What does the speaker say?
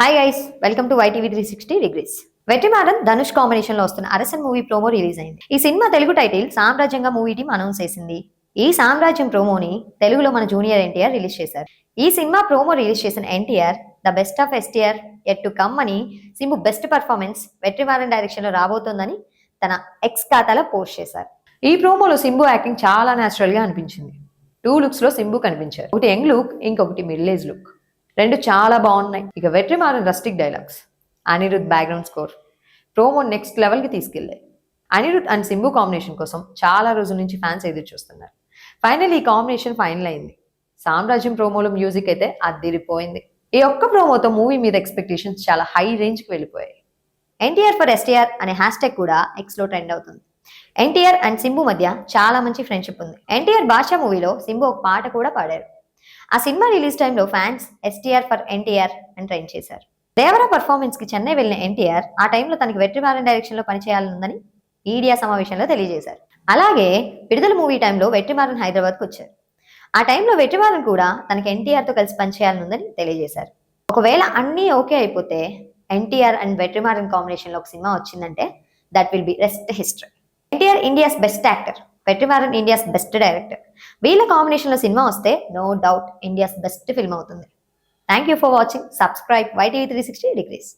Hi guys welcome to YTV three sixty degrees Vetrimaaran Dhanush కాంబినేషన్లో వస్తున్న Arasan movie promo release అయింది. ఈ సినిమా తెలుగు టైటిల్ సామ్రాజ్యంగా మూవీ టీం అనౌన్స్ చేసింది. ఈ సామ్రాజ్యం ప్రోమోని తెలుగులో మన జూనియర్ ఎన్టీఆర్ రిలీజ్ చేశారు. ఈ సినిమా ప్రోమో రిలీజ్ చేసిన NTR the best of STR yet to come అని సింబు బెస్ట్ పర్ఫార్మెన్స్ వెట్రిమారన్ డైరెక్షన్లో రాబోతోందని తన ఎక్స్ ఖాతాలో పోస్ట్ చేశారు. ఈ ప్రోమోలో సింబు యాక్టింగ్ చాలా న్యాచురల్గా అనిపించింది. టూ లుక్స్లో సింబు కనిపించారు. ఒకటి యంగ్ లుక్ ఇంకొకటి మిడిల్ ఏజ్ లుక్ రెండు చాలా బాగున్నాయి. ఇక Vetrimaaran rustic dialogues. Anirudh background score promo next లెవెల్కి తీసుకెళ్ళాయి. అనిరుద్ అండ్ సింబు కాంబినేషన్ కోసం చాలా రోజుల నుంచి ఫ్యాన్స్ ఎదురు చూస్తున్నారు. ఫైనల్ ఈ కాంబినేషన్ ఫైనల్ అయింది. సామ్రాజ్యం ప్రోమోలో మ్యూజిక్ అయితే అద్దిరిపోయింది. ఈ ఒక్క ప్రోమోతో మూవీ మీద ఎక్స్పెక్టేషన్స్ చాలా హై రేంజ్కి వెళ్ళిపోయాయి. ఎన్టీఆర్ ఫర్ ఎస్టీఆర్ అనే హ్యాష్ ట్యాగ్ కూడా ఎక్స్లో ట్రెండ్ అవుతుంది. ఎన్టీఆర్ అండ్ సింబు మధ్య చాలా మంచి ఫ్రెండ్షిప్ ఉంది. ఎన్టీఆర్ భాషా మూవీలో సింబు ఒక పాట కూడా పాడారు. ఆ సినిమా రిలీజ్ టైంలో ఫ్యాన్స్ ఎస్టీఆర్ ఫర్ ఎన్టీఆర్ అని ట్రైన్ చేశారు. దేవరా పర్ఫార్మెన్స్కి చెన్నై వెళ్ళిన ఎన్టీఆర్ ఆ టైంలో తనకి వెట్రిమారన్ డైరెక్షన్లో పనిచేయాలనుందని ఈడియా సమావేశంలో తెలియజేశారు. అలాగే విడుదల మూవీ టైంలో వెట్రిమారన్ హైదరాబాద్కు వచ్చారు. ఆ టైంలో వెట్రిమారన్ కూడా తనకి ఎన్టీఆర్తో కలిసి పనిచేయాలనుందని తెలియజేశారు. ఒకవేళ అన్నీ ఓకే అయిపోతే ఎన్టీఆర్ అండ్ వెట్రిమారన్ కాంబినేషన్లో ఒక సినిమా వచ్చిందంటే that will be rest history. NTR India's best actor. Vetrimaaran India's best director. వీళ్ళ కాంబినేషన్లో సినిమా వస్తే no doubt India's best film అవుతుంది. Thank you for watching. Subscribe YTV three sixty degrees.